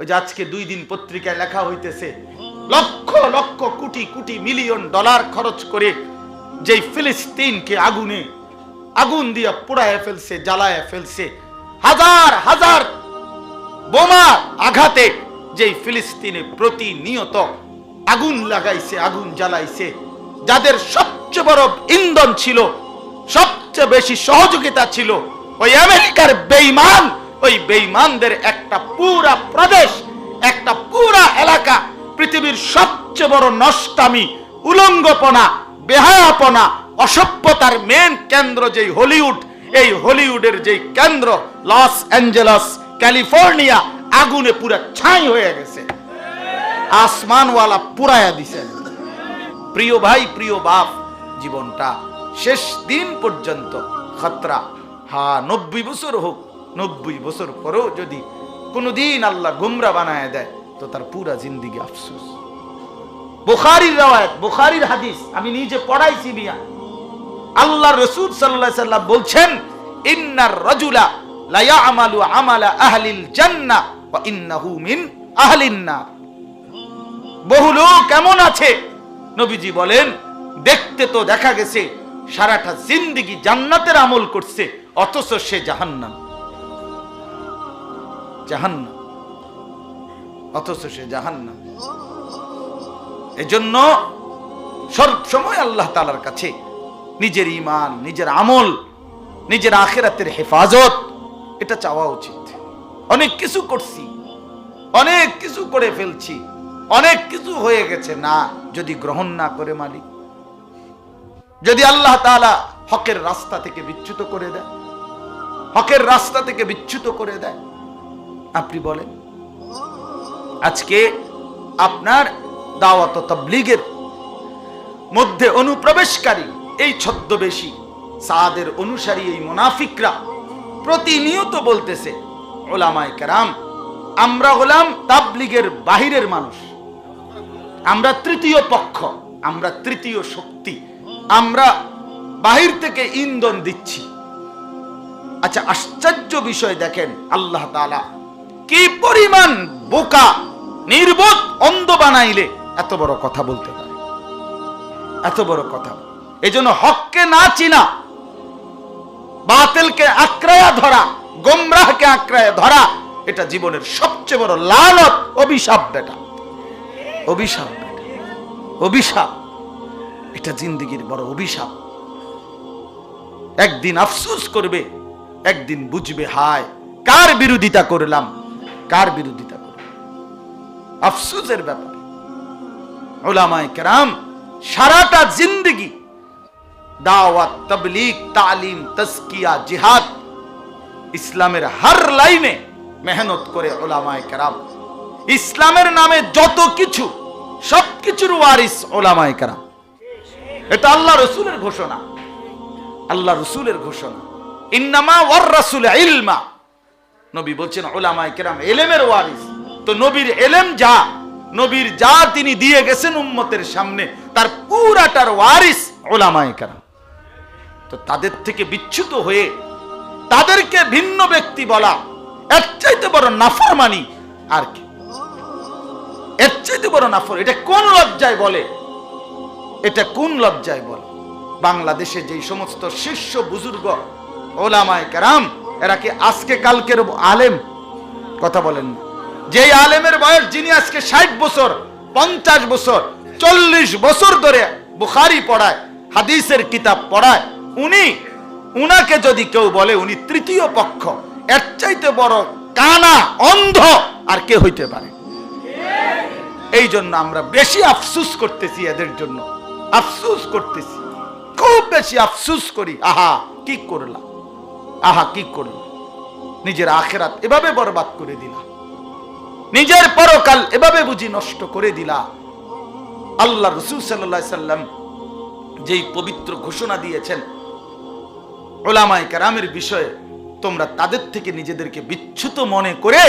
ওই যে আজকে দুই দিন পত্রিকায় লেখা হইতেছে, লক্ষ লক্ষ কোটি কোটি মিলিয়ন ডলার খরচ করে যেই ফিলিস্তিনকে আগুনে, আগুন দিয়া পোড়ায় ফেলছে জ্বালায় ফেলছে, হাজার হাজার বোমা আঘাতে যেই ফিলিস্তিনে প্রতিনিয়ত আগুন লাগাইছে, আগুন জ্বালাইছে, যাদের সবচেয়ে বড় ইন্ধন ছিল, সবচেয়ে বেশি সহযোগিতা ছিল, ওই আমেরিকার বেইমান ওই বেইমানদের একটা পুরা প্রদেশ, একটা পুরা এলাকা, পৃথিবীর সবচেয়ে বড় নষ্টামি, উলঙ্গপনা, বেহায়াপনা, অসভ্যতার মেন কেন্দ্র যেই হলিউড, এই হলিউডের যেই কেন্দ্র লস অ্যাঞ্জেলস, ক্যালিফোর্নিয়া, আগুনে পুরা ছাই হয়ে গেছে। আসমানওয়ালা পুরায়া দিছেন প্রিয় ভাই, প্রিয় বাপ, জীবনটা শেষ দিন পর্যন্ত খতরা। হা, নব্বই বছর হোক নব্বই বছর পরেও যদি কোনোদিন আল্লাহ গুমরা বানায় দেয়, তো তার পুরা জিন্দিগি আফসোস। বুখারির রাওয়ায়াত, বুখারির হাদিস, আমি নিজে পড়াইছি মিয়া। আল্লাহ রসুল আলাইহি সাল্লাম বলছেন, ইন্নার রাজুলা লা ইয়ামালু আমালা আহলিল জান্নাহ ওয়া ইন্নাহু মিন আহলিন নার। বহু লোক কেমন আছে, নবীজি বলেন, দেখতে তো দেখা গেছে, সারাটা জিন্দিগি জান্নাতের আমল করছে, অথচ সে জাহান্নাম। জাহান্নাম। অথচ সে জাহান্নাম। এজন্য সব সময় আল্লাহ তালার কাছে নিজের ইমান নিজের আমল, নিজের আখেরাতের হেফাজত, এটা চাওয়া উচিত। অনেক কিছু করছি, অনেক কিছু করে ফেলছি, অনেক কিছু হয়ে গেছে, না যদি গ্রহণ না করে মালিক। যদি আল্লাহ তাআলা হকের রাস্তা থেকে বিচ্যুত করে দেয়, হকের রাস্তা থেকে বিচ্যুত করে দেয় আপনি বলেন। আজকে আপনার দাওয়াত তাবলীগের মধ্যে অনুপ্রবেশকারী এই ছদ্মবেশী, সাদের অনুসারী এই মুনাফিকরা প্রতিনিয়ত বলতেছে, ওলামায় কেরাম, আমরা হলাম তাবলীগের বাহিরের মানুষ। আমরা তৃতীয় পক্ষ, আমরা তৃতীয় শক্তি। আমরা বাহির থেকে ইন্ধন দিচ্ছি। আচ্ছা আশ্চর্য বিষয় দেখেন, আল্লাহ তাআলা কি পরিমাণ বোকা, নির্বোধ অন্ধ বানাইলে? এত বড় কথা বলতে পারে। এত বড় কথা। এজন্য হককে না চিনা, বাতিলকে আক্রায়া ধরা, গোমরাহকে আক্রায়া ধরা, এটা জীবনের সবচেয়ে বড় লালত অভিশাপ বেটা। অভিশাপ বেটা। অভিশাপ। এটা জিন্দিগির বড় অভিশাপ। একদিন আফসোস করবে, একদিন বুঝবে, হায়, কার বিরোধিতা করলাম? কার বিরোধিতা করলাম আফসোসের ব্যাপার। ওলামায় কেরাম সারাটা জিন্দগি দাওয়াত, তবলিগ, তালিম তসকিয়া জিহাদ ইসলামের হার লাইনে মেহনত করে ওলামায় কেরাম। ইসলামের নামে যত কিছু, সবকিছুর ওয়ারিস ওলামায় কেরাম। এটা আল্লাহ রসুলের ঘোষণা। আল্লাহ রসুলের ঘোষণা। ইন্নামা ওয়ার রাসুল ইলমা। নবী বলছেন ওলামায় কেরাম, এলেমের ওয়ারিস। তো নবীর এলেম যা, নবীর যা তিনি দিয়ে গেছেন উম্মতের সামনে, তার পুরাটার ওয়ারিস ওলামায় কেরাম। তো তাদের থেকে বিচ্যুত হয়ে, তাদেরকে ভিন্ন ব্যক্তি বলা, এর চাইতে বড় নাফরমানি আর কি? এর চাইতে বড় নাফর, এটা কোন লজ্জায় বলে? এটা কোন লজ্জায় বলে? বাংলাদেশে যেই সমস্ত শীর্ষ বুজুর্গ ওলামায় কেরাম এরা কি আজকে কালকের আলেম? কথা বলেন যেই আলেমের বয়স, যিনি আজকে ষাট বছর, পঞ্চাশ বছর, চল্লিশ বছর ধরে বুখারি পড়ায়, হাদিসের কিতাব পড়ায়, উনি, উনাকে যদি কেউ বলে উনি তৃতীয় পক্ষ, এর চাইতে বড় কানা, অন্ধ আর কে হইতে পারে। এই জন্য আমরা বেশি আফসুস করতেছি এদের জন্য। আফসুস করতেছি। খুব বেশি আফসুস করি। আহা, কি করলাম? আহা, কি করলাম নিজের আখেরাত এভাবে বরবাদ করে দিলা। নিজের পরকাল এভাবে বুঝি নষ্ট করে দিলা। আল্লাহ রসুল সাল্লাহ সাল্লাম যেই পবিত্র ঘোষণা দিয়েছেন ওলামায় কারামের বিষয়ে তোমরা তাদের থেকে নিজেদেরকে বিচ্ছুত মনে করে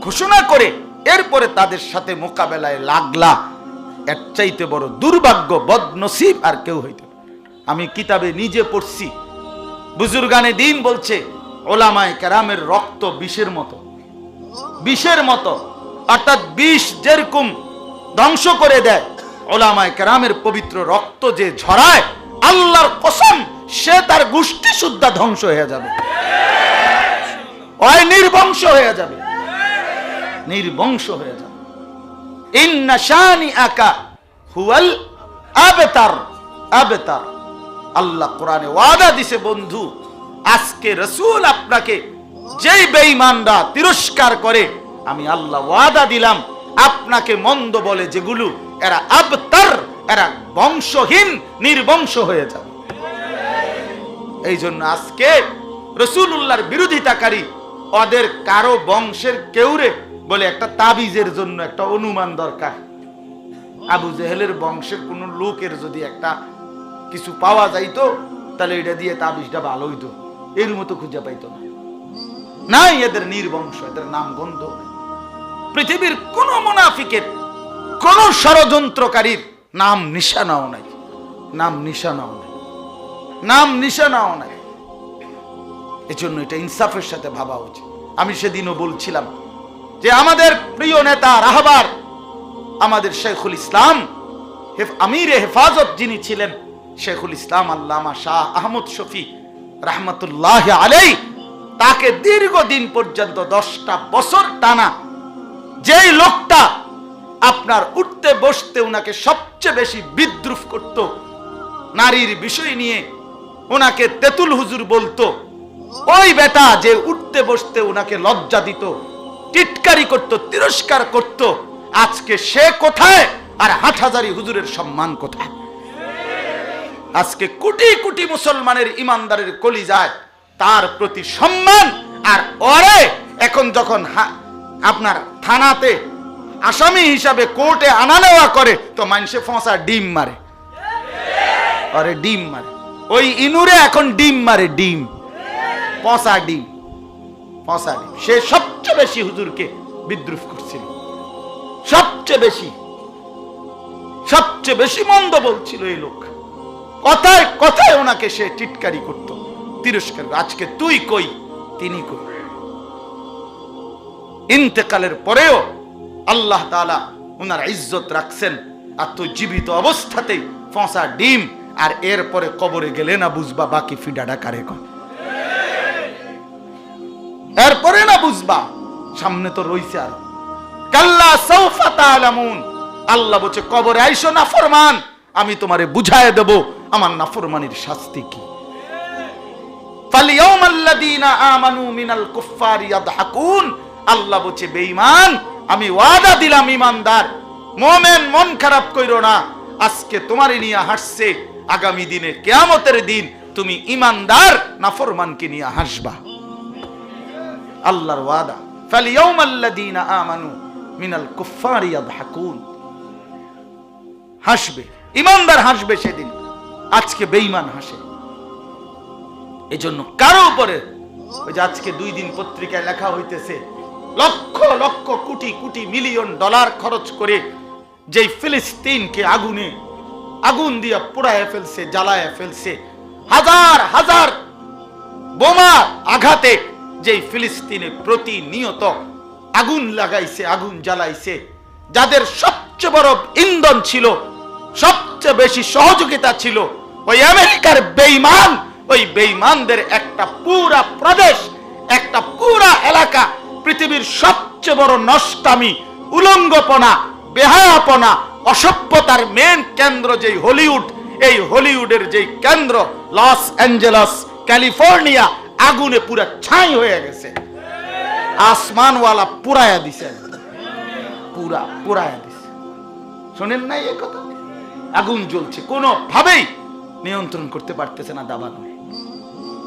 ঘোষণা করে এরপরে তাদের সাথে মোকাবেলায় লাগলা। এর চাইতে বড় দুর্ভাগ্য বদনসিব আর কেউ হইতে আমি কিতাবে নিজে পড়ছি বুজুর্গানে দিন বলছে, ওলামায় কেরামের রক্ত বিষের মতো। বিষের মতো। অর্থাৎ বিষ যেরকম ধ্বংস করে দেয়, ওলামায় কেরামের পবিত্র রক্ত যে ঝরায়, আল্লাহর কসম, সে তার গোষ্ঠী শুদ্ধা ধ্বংস হয়ে যাবে। ওই নির্বংশ হয়ে যাবে। নির্বংশ হয়ে যাবে। ইন্না শানি আকা হুয়াল আবেতার আবেতার। আল্লাহ কোরআনে ওয়াদা দিছে, বন্ধু, আজকে রসুল আপনাকে যেই বেঈমানরা তিরস্কার করে, আমি আল্লাহ ওয়াদা দিলাম, আপনাকে মন্দ বলে যেগুলো, এরা আবতার, এরা বংশহীন, নির্বংশ হয়ে যাবে। এই জন্য আজকে রসুল্লাহর বিরোধিতাকারী, ওদের কারও বংশের কেউরে বলে একটা তাবিজের জন্য একটা অনুমান দরকার। আবু জেহেলের বংশের কোন লোকের যদি একটা কিছু পাওয়া যাইতো, তাহলে এটা দিয়ে তাবিজটা ভালো হইতো। এর মতো খুঁজে পাইতো না। নাই এদের নির্বংশ, এদের নাম গন্ধ। পৃথিবীর কোন মুনাফিকের, কোন ষড়যন্ত্রকারীর নাম নিশানাও নাই। নাম নিশানাও নাই। নাম নিশানাও নাই। এজন্য এটা ইনসাফের সাথে ভাবা উচিত। আমি সেদিনও বলছিলাম যে আমাদের প্রিয় নেতা, রাহবার, আমাদের শেখুল ইসলাম আমিরে হেফাজত যিনি ছিলেন শেখুল ইসলাম আল্লামা শাহ আহমদ শফি রহমতুল্লাহ আলাই তাকে দীর্ঘদিন পর্যন্ত দশটা বছর টানা যেই লোকটা আপনার উঠতে বসতে ওনাকে সবচেয়ে বেশি বিদ্রুপ করত, নারীর বিষয় নিয়ে ওনাকে তেতুল হুজুর বলতো, ওই বেটা যে উঠতে বসতে ওনাকে লজ্জা দিত, টিটকারি করত, তিরস্কার করত, আজকে সে কোথায় আর হাটহাজারি হুজুরের সম্মান কোথায়? আজকে কোটি কোটি মুসলমানের ইমানদারের কলি যায় তার প্রতি সম্মান আর ওরে এখন যখন আপনার থানাতে আসামি হিসাবে কোর্টে আনা নেওয়া করে, তো মানুষে ফসা ডিম মারে। অরে ডিম মারে। ওই ইনুরে এখন ডিম মারে, ডিম। পচা ডিম। পচা ডিম। সে সবচেয়ে বেশি হুজুরকে বিদ্রুপ করছিল। সবচেয়ে বেশি। সবচেয়ে বেশি মন্দ বলছিল এই লোক। কথায় কথায় ওনাকে সে টিটকারি করত। তিরস্কার, আজকে তুই কই? তিনি কই? ইন্তেকালের পরেও আল্লাহ তাআলা ওনার ইজ্জত রাখছেন আর তুই জীবিত অবস্থাতেই ফসা ডিম আর এরপরে কবরে গেলে না বুঝবা বাকি ফিডাটা কারে কয়। এরপরে না বুঝবা, সামনে তো রইছে আর। কাল্লা সৌফা তাআলামুন, আল্লাহ বলছে, কবরে আইসো না ফরমান, আমি তোমারে বুঝায় দেব। আমার নাফরমানির শাস্তি কি? আল্লাহ বলছে আমি ওয়াদা দিলাম ইমানদার মোমেন, মন খারাপ না। আজকে নিয়ে হাসছে, আগামী দিনে কিয়ামতের দিন তুমি ইমানদার নাফরমানকে নিয়ে হাসবা। আল্লাহর ওয়াদা। মিনাল হাসবে ইমানদার হাসবে সেদিন। আজকে বেঈমান হাসে। এজন্য কারও উপরে ওই যে আজকে দুই দিন পত্রিকায় লেখা হইতেছে, লক্ষ লক্ষ কোটি কোটি মিলিয়ন ডলার খরচ করে যেই ফিলিস্তিনকে আগুনে, আগুন দিয়া পোড়ায় ফেলছে জ্বালায় ফেলছে, হাজার হাজার বোমা আঘাতে যেই ফিলিস্তিনে প্রতিনিয়ত আগুন লাগাইছে, আগুন জ্বালাইছে, যাদের সবচেয়ে বড় ইন্ধন ছিল, সবচেয়ে বেশি সহযোগিতা ছিল ওই আমেরিকার বেইমান ওই বেইমানদের একটা পুরা প্রদেশ, একটা পুরা এলাকা, পৃথিবীর সবচেয়ে বড় নষ্টামি, উলঙ্গপনা, বেহায়াপনা, অসভ্যতার মেন কেন্দ্র যেই হলিউড, এই হলিউডের যেই কেন্দ্র, লস অ্যাঞ্জেলস, ক্যালিফোর্নিয়া, আগুনে পুরা ছাই হয়ে গেছে। আসমানওয়ালা পুরায়া দিছে। পুরা, পুরায়া দিছে। শোনেন নাই এই কথা? আগুন জ্বলছে। কোনো ভাবেই নিয়ন্ত্রণ করতে পারতেছে না দাবানো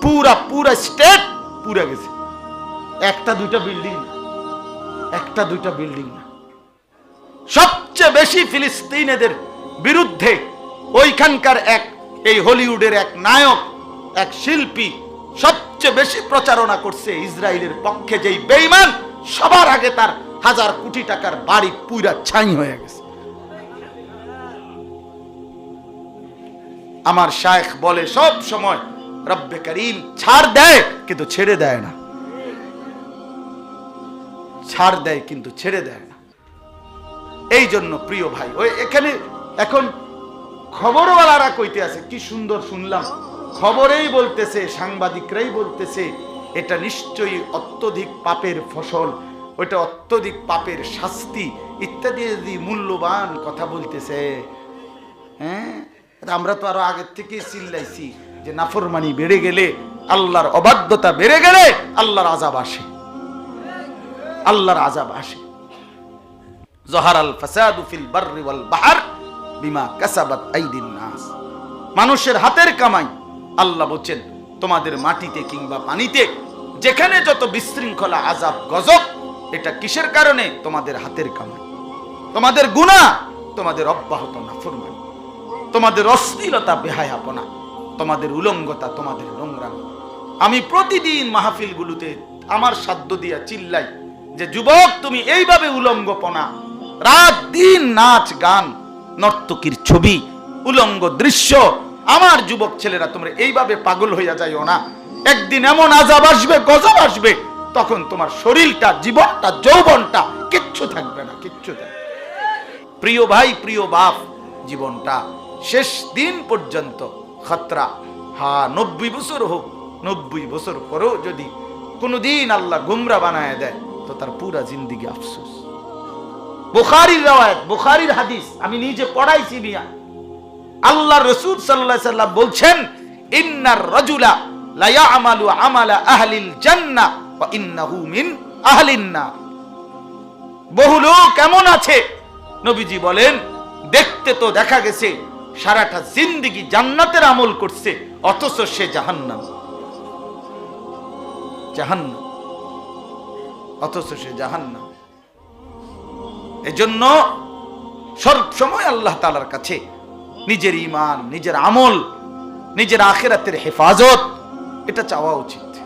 পুরা পুরা স্টেট পুরা গেছে। একটা দুইটা বিল্ডিং না। একটা দুইটা বিল্ডিং না। সবচেয়ে বেশি ফিলিস্তিনেদের বিরুদ্ধে ওইখানকার এক, এই হলিউডের এক নায়ক, এক শিল্পী সবচেয়ে বেশি প্রচারণা করছে ইসরায়েলের পক্ষে যেই বেইমান সবার আগে তার হাজার কোটি টাকার বাড়ি পুরা ছাই হয়ে গেছে। আমার শায়েখ বলে সব সময়, রব্বে করিম, ছাড় দেয়, কিন্তু ছেড়ে দেয় না। ছাড় দেয়, কিন্তু ছেড়ে দেয় না। এই জন্য প্রিয় ভাই, ওই এখানে এখন খবরওয়ালারা কইতে আছে, কি সুন্দর শুনলাম। খবরেই বলতেছে, সাংবাদিকরাই বলতেছে, এটা নিশ্চয়ই অত্যধিক পাপের ফসল, ওইটা অত্যধিক পাপের শাস্তি ইত্যাদি মূল্যবান কথা বলতেছে। হ্যাঁ? আমরা তো আরও আগের থেকেই চিল্লাইছি যে নাফরমানি বেড়ে গেলে, আল্লাহর অবাধ্যতা বেড়ে গেলে আল্লাহর আজাব আসে। আল্লাহর আজাব আসে। জহারাল ফাসাদু ফিল বাররি ওয়াল বাহার বিমা কাসাবাত আইদিন নাস। মানুষের হাতের কামাই, আল্লাহ বলছেন, তোমাদের মাটিতে কিংবা পানিতে যেখানে যত বিশৃঙ্খলা আজাব গজব, এটা কিসের কারণে? তোমাদের হাতের কামাই। তোমাদের গুনাহ, তোমাদের অব্যাহত নাফরমানি। তোমাদের অশ্লীলতা বেহায়াপনা তোমাদের উলঙ্গতা তোমাদের নোংরামি আমি প্রতিদিন মাহফিলগুলোতে আমার সাধ্য দিয়া চিল্লাই যে, যুবক, তুমি এইভাবে উলঙ্গপনা রাত দিন নাচ, গান, নর্তকীর ছবি, উলঙ্গ দৃশ্য। আমার যুবক ছেলেরা, তোমরা এইভাবে পাগল হইয়া যাইও না। একদিন এমন আজাব আসবে, গজব আসবে, তখন তোমার শরীরটা, জীবনটা, যৌবনটা কিচ্ছু থাকবে না, কিচ্ছু থাকবে প্রিয় ভাই, প্রিয় বাপ, জীবনটা শেষ দিন পর্যন্ত খতরা। হা, নব্বই বছর হোক, নব্বই বছর পরেও যদি কোনোদিন আল্লাহ গুমরা বানায় দেয়, তো তার পুরা জিন্দিগি আফসোস। বুখারির রাওয়ায়াত, বুখারির হাদিস, আমি নিজে পড়াইছি মিয়া। আল্লাহ রসুল আলাইহি সাল্লাম বলছেন, ইন্নার রাজুলা লা ইয়ামালু আমালা আহলিল জান্নাহ ওয়া ইন্নাহু মিন আহলিন বহু লোক এমন আছে, নবীজি বলেন, দেখতে তো দেখা গেছে সারাটা জিন্দিগি জান্নাতের আমল করছে, অথচ সে জাহান্নাম। জাহান্নাম। অথচ সে জাহান্নাম। এজন্য সব সময় আল্লাহ তালার কাছে নিজের ইমান নিজের আমল, নিজের আখেরাতের হেফাজত, এটা চাওয়া উচিত।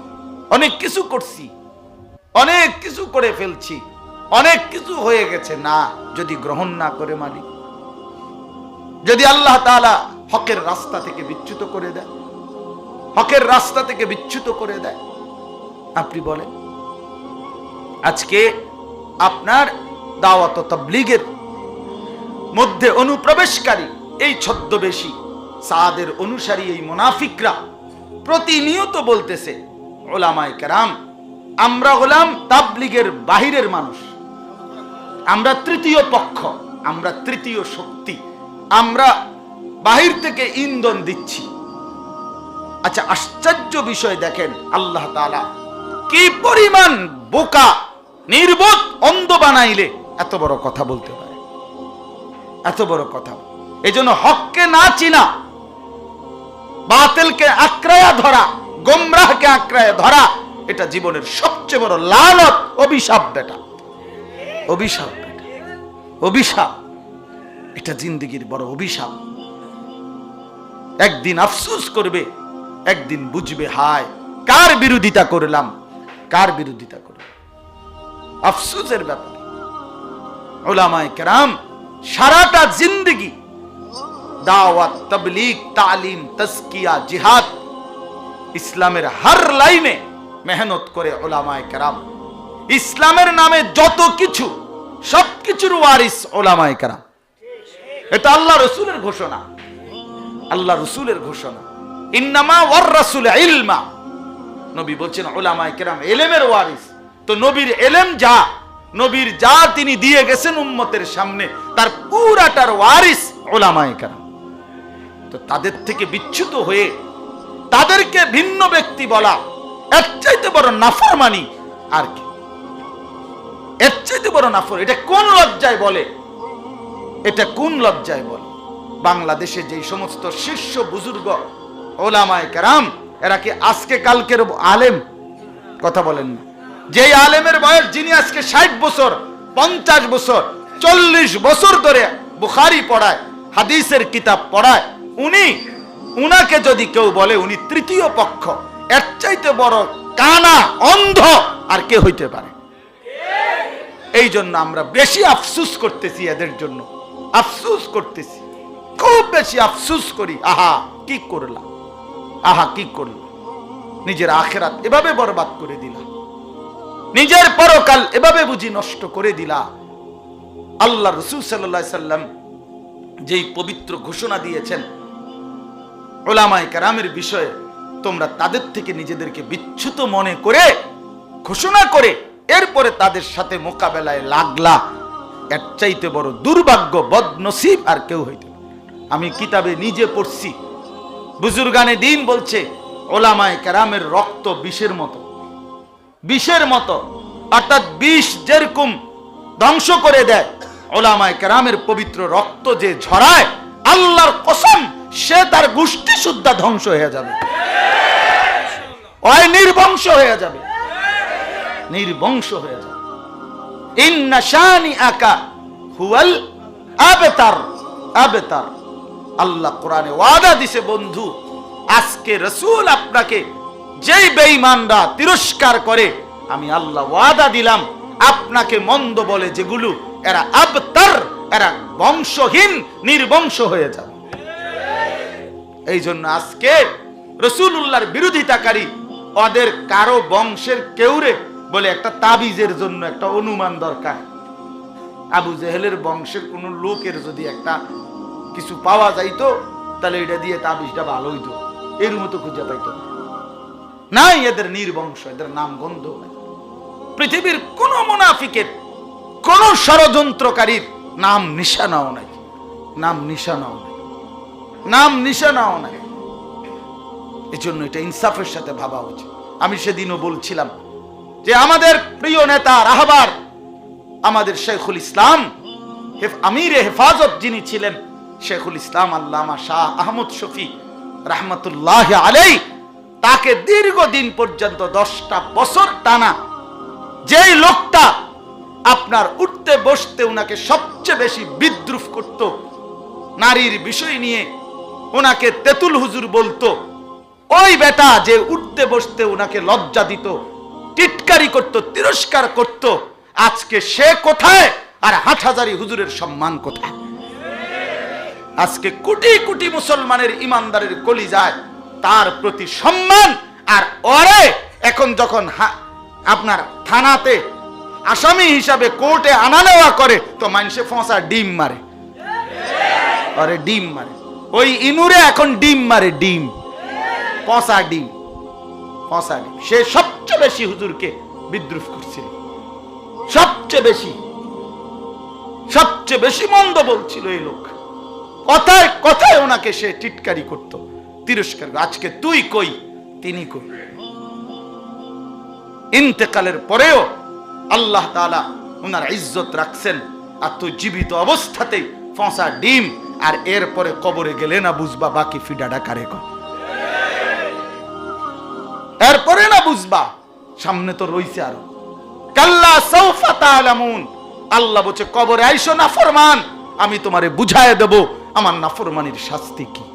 অনেক কিছু করছি, অনেক কিছু করে ফেলছি, অনেক কিছু হয়ে গেছে, না, যদি গ্রহণ না করে মালিক। যদি আল্লাহ তাআলা হকের রাস্তা থেকে বিচ্যুত করে দেয়, হকের রাস্তা থেকে বিচ্যুত করে দেয়, আপনি বলেন, আজকে আপনার দাওয়াত তাবলীগের মধ্যে অনুপ্রবেশকারী এই ছদ্মবেশী সাদের অনুসারী, এই মুনাফিকরা প্রতিনিয়ত বলতেছে, ওলামায় কেরাম, আমরা হলাম তাবলীগের বাহিরের মানুষ, আমরা তৃতীয় পক্ষ, আমরা তৃতীয় শক্তি। আমরা বাহির থেকে ইন্ধন দিচ্ছি। আচ্ছা আশ্চর্য বিষয় দেখেন আল্লাহ তাআলা, কি পরিমাণ বোকা, নির্বোধ অন্ধ বানাইলে। এত বড় কথা বলতে পারে। এত বড় কথা। এই জন্য হককে না চিনা, বাতিলকে আক্রায়া ধরা, গোমরাহকে আক্রায়া ধরা, এটা জীবনের সবচেয়ে বড় লালত, অভিশাপ বেটা। অভিশাপ বেটা। অভিশাপ। এটা জিন্দগির বড় অভিশাপ। একদিন আফসোস করবে, একদিন বুঝবে, হায়, কার বিরোধিতা করলাম, কার বিরোধিতা করলাম। আফসোসের ব্যাপার। ওলামায় কেরাম সারাটা জিন্দগি, দাওয়াত, তবলিগ, তালিম তসকিয়া জিহাদ ইসলামের হার লাইনে মেহনত করে ওলামায় কেরাম। ইসলামের নামে যত কিছু, সবকিছুর ওয়ারিস ওলামায় কেরাম। এটা আল্লাহ রসুলের ঘোষণা। আল্লাহ রসুলের ঘোষণা। ইন্নামা ওয়ার রাসুল ইলমা। নবী বলছেন ওলামায় কেরাম, এলেমের ওয়ারিস। তো নবীর এলেম যা, নবীর যা তিনি দিয়ে গেছেন উম্মতের সামনে, তার পুরাটার ওয়ারিস ওলামায় কেরাম। তো তাদের থেকে বিচ্যুত হয়ে তাদেরকে ভিন্ন ব্যক্তি বলা, এর চাইতে বড় নাফরমানি আর কি? এর চাইতে বড় নাফর, এটা কোন লজ্জায় বলে? এটা কোন লজ্জায় বল? বাংলাদেশে যেই সমস্ত শীর্ষ বুজুর্গ ওলামায় কেরাম, এরা কি আজকে কালকের আলেম? কথা বলেন না। যেই আলেমের বয়স, যিনি আজকে ষাট বছর, পঞ্চাশ বছর, চল্লিশ বছর ধরে বুখারি পড়ায়, হাদিসের কিতাব পড়ায়, উনি, উনাকে যদি কেউ বলে উনি তৃতীয় পক্ষ, এর চাইতে বড় কানা, অন্ধ আর কে হইতে পারে? এই জন্য আমরা বেশি আফসুস করতেছি এদের জন্য। আফসুস করতেছি। খুব বেশি আফসুস করি। আহা, কি করলাম? আহা, কি করলাম? নিজের আখেরাত এভাবে বরবাদ করে দিলাম নিজের পরকাল এভাবে বুঝি নষ্ট করে দিলা। আল্লাহ রসুল সাল্লাহ সাল্লাম যেই পবিত্র ঘোষণা দিয়েছেন ওলামায় কারামের বিষয়ে, তোমরা তাদের থেকে নিজেদেরকে বিচ্ছুত মনে করে, ঘোষণা করে, এরপরে তাদের সাথে মোকাবেলায় লাগলা। এর চাইতে বড় দুর্ভাগ্য, বদনসিব আর কেউ হইতে আমি কিতাবে নিজে পড়ছি। বুজুর্গানে দিন বলছে, ওলামায় কারামের রক্ত বিষের মতো। বিষের মতো, অর্থাৎ বিষ যেরকম ধ্বংস করে দেয়, ওলামায় কেরামের পবিত্র রক্ত যে ঝরায়, আল্লাহর কসম, সে তার গোষ্ঠী শুদ্ধা ধ্বংস হয়ে যাবে। অয় নির্বংশ হয়ে যাবে। নির্বংশ হয়ে যাবে। আকা হুয়াল আল্লাহ কোরআনে ওয়াদা দিছে, বন্ধু, আজকে রসুল আপনাকে যেই বেঈমানরা তিরস্কার করে, আমি আল্লাহ ওয়াদা দিলাম, আপনাকে মন্দ বলে যেগুলো, এরা আবতার, এরা বংশহীন, নির্বংশ হয়ে যাবে। এই জন্য আজকে রসুল্লাহর বিরোধিতাকারী, ওদের কারও বংশের কেউরে বলে একটা তাবিজের জন্য একটা অনুমান দরকার। আবু জেহেলের বংশের কোন লোকের যদি একটা কিছু পাওয়া যাইতো, তাহলে এটা দিয়ে তাবিজটা ভালো হইতো। এর মতো খুঁজে পাইতো। নাই এদের নির্বংশ, এদের নাম গন্ধ। পৃথিবীর কোন মুনাফিকের, কোন ষড়যন্ত্রকারীর নাম নিশানাও নাই। নাম নিশানাও নাই। নাম নিশানাও নাই। এই জন্য এটা ইনসাফের সাথে ভাবা উচিত। আমি সেদিনও বলছিলাম যে আমাদের প্রিয় নেতা, রাহবার, আমাদের শেখুল ইসলাম আমিরে হেফাজত যিনি ছিলেন, শেখুল ইসলাম আল্লামা শাহ আহমদ শফি রহমতুল্লাহ আলাই তাকে দীর্ঘদিন পর্যন্ত দশটা বছর টানা যেই লোকটা আপনার উঠতে বসতে ওনাকে সবচেয়ে বেশি বিদ্রুপ করত, নারীর বিষয় নিয়ে ওনাকে তেতুল হুজুর বলতো, ওই বেটা যে উঠতে বসতে ওনাকে লজ্জা দিত টিটকারি করত, তিরস্কার করত। আজকে সে কোথায়? আর হাটহাজারি হুজুরের সম্মান কোথায়? আজকে কোটি কোটি মুসলমানের ইমানদারের কলি যায় তার প্রতি সম্মান, আর অরে এখন যখন আপনার থানাতে আসামি হিসাবে কোর্টে আনা নেওয়া করে, তো মানুষে ফসা ডিম মারে। আরে ডিম মারে। ওই ইনুরে এখন ডিম মারে, ডিম। পসা ডিম। পসা সে সবচেয়ে বেশি হুজুরকে বিদ্রুপ করছিল। সবচেয়ে বেশি। সবচেয়ে বেশি মন্দ বলছিল এই লোক। কথায় কথায় ওনাকে সে টিটকারি করত, তিরস্কার আজকে তুই কই? তিনি কই? ইন্তেকালের পরেও আল্লাহ তাআলা ওনার ইজ্জত রাখছেন আর তুই জীবিত অবস্থাতেই ফসা ডিম আর এরপরে কবরে গেলে না বুঝবা বাকি ফিডাডা কারে কয়। বুঝবা? সামনে তো রইছে আরও। কাল্লা সৌফা তালামুন আল্লাহ বলছে, কবর আইসো না ফরমান আমি তোমারে বুঝায় দেব, আমার না ফরমানির শাস্তি কি?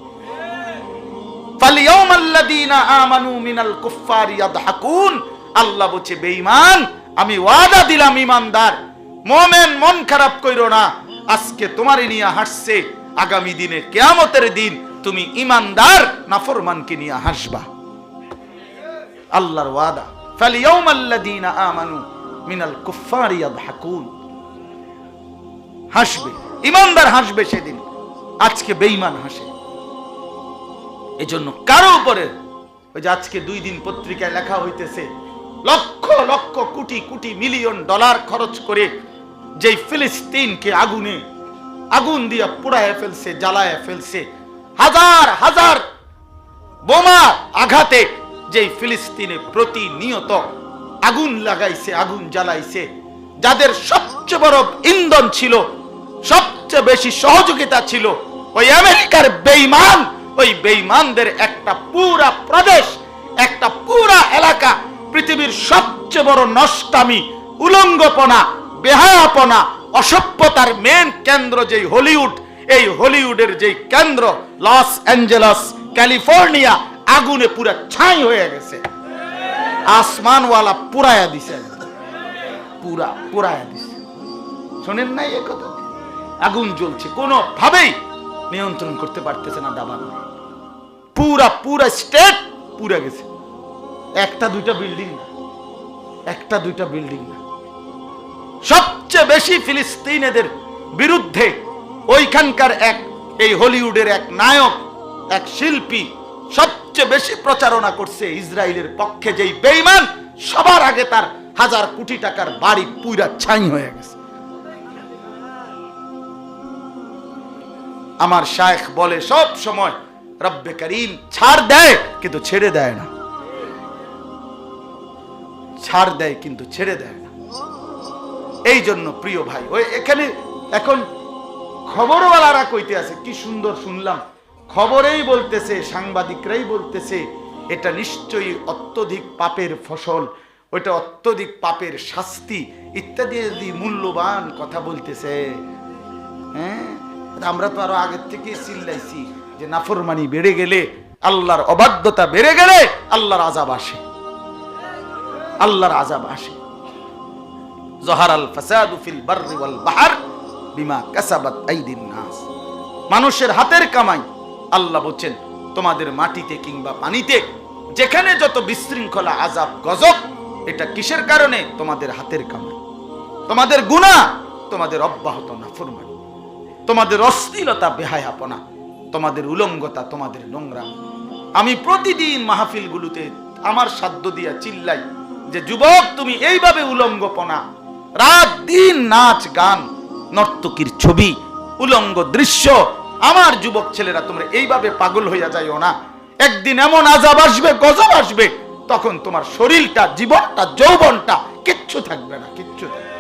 আল্লাহ বলছে, বেঈমান, আমি ওয়াদা দিলাম ইমানদার মোমেন, মন খারাপ কইরো না। আজকে তোমারে নিয়ে হাসছে। আগামী দিনে কেয়ামতের দিন তুমি ইমানদার নাফরমানকে নিয়ে হাসবা। আল্লাহর ওয়াদা। ফালিয়াউমাল্লাযীনা আমানু মিনাল কুফফারি ইয়াদহাকুন। হাসবে, ইমানদার হাসবে সেদিন। আজকে বেঈমান হাসে। এজন্য কারও উপরে ওই যে আজকে দুই দিন পত্রিকায় লেখা হইতেছে, লক্ষ লক্ষ কোটি কোটি মিলিয়ন ডলার খরচ করে যেই ফিলিস্তিনকে আগুনে, আগুন দিয়ে পুড়ায় ফেলছে জ্বালায় ফেলছে, হাজার হাজার বোমা আঘাতে যেই ফিলিস্তিনে প্রতিনিয়ত আগুন লাগাইছে, আগুন জ্বালাইছে, যাদের সবচেয়ে বড় ইন্ধন ছিল, সবচেয়ে বেশি সহযোগিতা ছিল, ওই আমেরিকার বেইমান ওই বেইমানদের একটা পুরা প্রদেশ, একটা পুরা এলাকা, পৃথিবীর সবচেয়ে বড় নষ্টামি, উলঙ্গপনা, বেহায়াপনা, অসভ্যতার মেন কেন্দ্র যেই হলিউড, এই হলিউডের যেই কেন্দ্র, লস অ্যাঞ্জেলস, ক্যালিফোর্নিয়া আগুনে পুরা ছাই হয়ে গেছে। আসমানওয়ালা পুরায়া দিছে। পুরা, পুরায়া দিছে। শোনেন নাই এ কথা? আগুন জ্বলছে। কোনো ভাবেই নিয়ন্ত্রণ করতে পারতেছে না দাবানো পুরা পুরা স্টেট পুরা গেছে। একটা দুইটা বিল্ডিং না। একটা দুইটা বিল্ডিং না। সবচেয়ে বেশি ফিলিস্তিন এদের বিরুদ্ধে ওইখানকার এক, এই হলিউডের এক নায়ক, এক শিল্পী সবচেয়ে বেশি প্রচারণা করছে ইসরায়েলের পক্ষে যেই বেইমান সবার আগে তার হাজার কোটি টাকার বাড়ি পুইরা ছাই হয়ে গেছে। আমার শায়েখ বলে, সব সময় রব্বে করিম ছাড় দেয়, কিন্তু ছেড়ে দেয় না। ছাড় দেয়, কিন্তু ছেড়ে দেয় না। এই জন্য প্রিয় ভাই, ওই এখানে এখন খবরওয়ালারা কইতে আছে, কি সুন্দর শুনলাম। খবরেই বলতেছে, সাংবাদিকরাই বলতেছে, এটা নিশ্চয়ই অত্যধিক পাপের ফসল ওটা অত্যধিক পাপের শাস্তি ইত্যাদি ইত্যাদি মূল্যবান কথা বলতেছে। হ্যাঁ? আমরা তো আরও আগের থেকে চিল্লাইছি যে নাফরমানি বেড়ে গেলে, আল্লাহর অবাধ্যতা বেড়ে গেলে আল্লাহর আজাব আসে। আল্লাহর আজাব আসে। জহারাল ফাসাদু ফিল বাররি ওয়াল বাহর বিমা কাসাবাত আইদিন নাস। মানুষের হাতের কামাই আল্লাহ বলছেন, তোমাদের মাটিতে কিংবা পানিতে যেখানে যত বিশৃঙ্খলা আজাব গজব, এটা কিসের কারণে? তোমাদের হাতের কামাই তোমাদের গুনাহ, তোমাদের অব্যাহত নাফরমানি। তোমাদের অশ্লীলতা, বেহায়াপনা, তোমাদের উলঙ্গতা, তোমাদের নোংরা আমি প্রতিদিন মাহফিলগুলোতে আমার সাধ্য দিয়া চিল্লাই যে, যুবক, তুমি এইভাবে উলঙ্গপনা। রাত দিন নাচ, গান, নর্তকীর ছবি, উলঙ্গ দৃশ্য আমার যুবক ছেলেরা, তোমরা এইভাবে পাগল হইয়া যাইও না একদিন এমন আজাব আসবে, গজব আসবে, তখন তোমার শরীরটা, জীবনটা, যৌবনটা কিচ্ছু থাকবে না, কিচ্ছু থাকবে।